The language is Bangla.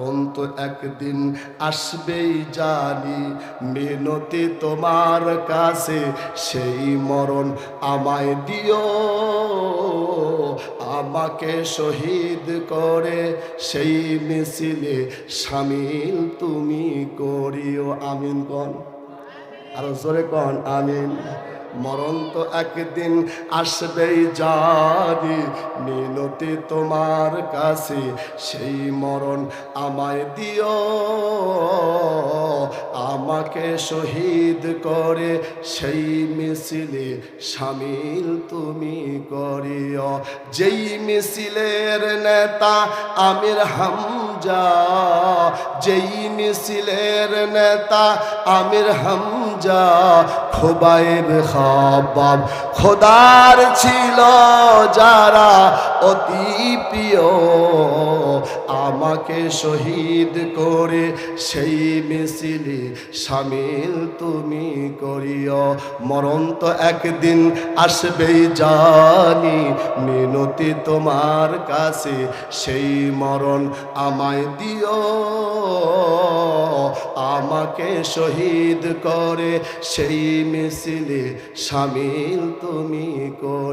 মরণ তো একদিন আসবেই জানি, মিনতি তোমার কাছে, সেই মরণ আমায় দিও। আমাকে শহীদ করে সেই মিছিলে সামিল তুমি করিও, আমিন কন। আরও জোরে কন, আমিন। মরণ তো একদিন আসবেই জানি মিনতি তোমার কাছে, সেই মরণ আমায় দিও। আমাকে শহীদ করে, সেই মিছিলে সামিল তুমি করিও। যেই মিছিলের নেতা আমির হামজা, যেই মিছিলের নেতা আমির হামজা খোবাইব খাবাব। খোদার ছিল যারা অতি প্রিয়, আমাকে শহীদ করে সেই মিছিলে সামিল তুমি করিও। মরণ তো একদিন আসবেই জানি, মিনতি তোমার কাছে সেই মরণ আমায় দিও। আমাকে শহীদ করে সেই মিছিলে সামিল তুমি করি।